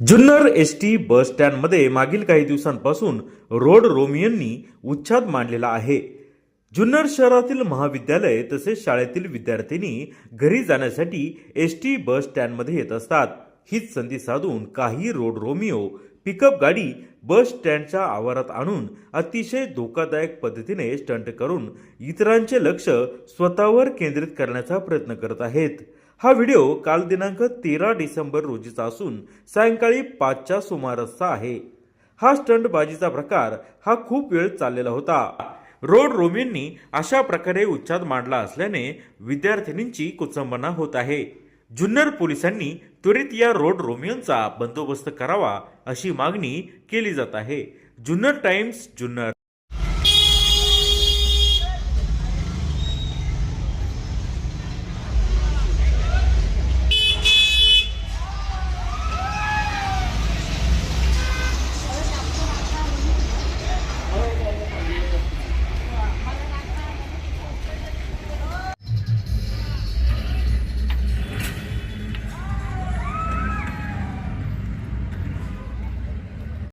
Junnar S T bus स्टँडमध्ये मागील काही दिवसांपासून रोड रोमियोंनी उच्छाद मांडलेला आहे. जुन्नर शहरातील महाविद्यालय तसेच शाळेतील विद्यार्थिनी घरी जाण्यासाठी एस टी बस स्टँडमध्ये येत असतात. हीच संधी साधून काही रोड रोमिओ पिकअप गाडी बस स्टँडच्या आवारात आणून अतिशय धोकादायक पद्धतीने स्टंट करून इतरांचे लक्ष स्वतःवर केंद्रित करण्याचा प्रयत्न करत आहेत. हा व्हिडिओ काल दिनांक तेरा डिसेंबर रोजीचा असून सायंकाळी पाचच्या सुमारासचा आहे. हा स्टंटबाजीचा प्रकार हा खूप वेळ चाललेला होता. रोड रोमींनी अशा प्रकारे उच्छाद मांडला असल्याने विद्यार्थिनींची कुचंबना होत आहे. जुन्नर पोलिसांनी त्वरित या रोड रोमियोंचा बंदोबस्त करावा अशी मागणी केली जात आहे. जुन्नर टाइम्स जुन्नर.